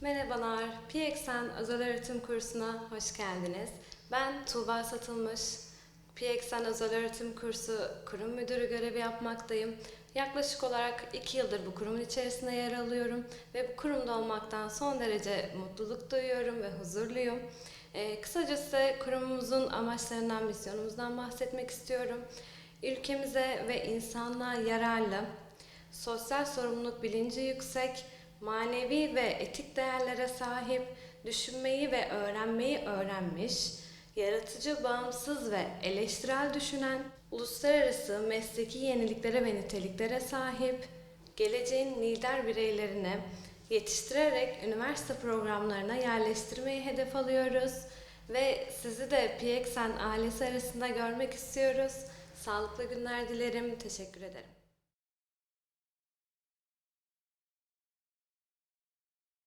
Merhabalar, PXN Özel Öğretim Kursu'na hoş geldiniz. Ben Tuğba Satılmış. PXN Özel Öğretim Kursu kurum müdürü görevi yapmaktayım. Yaklaşık olarak iki yıldır bu kurumun içerisinde yer alıyorum ve bu kurumda olmaktan son derece mutluluk duyuyorum ve huzurluyum. Ee, kısaca size kurumumuzun amaçlarından, misyonumuzdan bahsetmek istiyorum. Ülkemize ve insanlığa yararlı, sosyal sorumluluk bilinci yüksek, manevi ve etik değerlere sahip, düşünmeyi ve öğrenmeyi öğrenmiş, yaratıcı, bağımsız ve eleştirel düşünen, uluslararası mesleki yeniliklere ve niteliklere sahip, geleceğin lider bireylerini yetiştirerek üniversite programlarına yerleştirmeyi hedef alıyoruz ve sizi de PXN ailesi arasında görmek istiyoruz. Sağlıklı günler dilerim. Teşekkür ederim.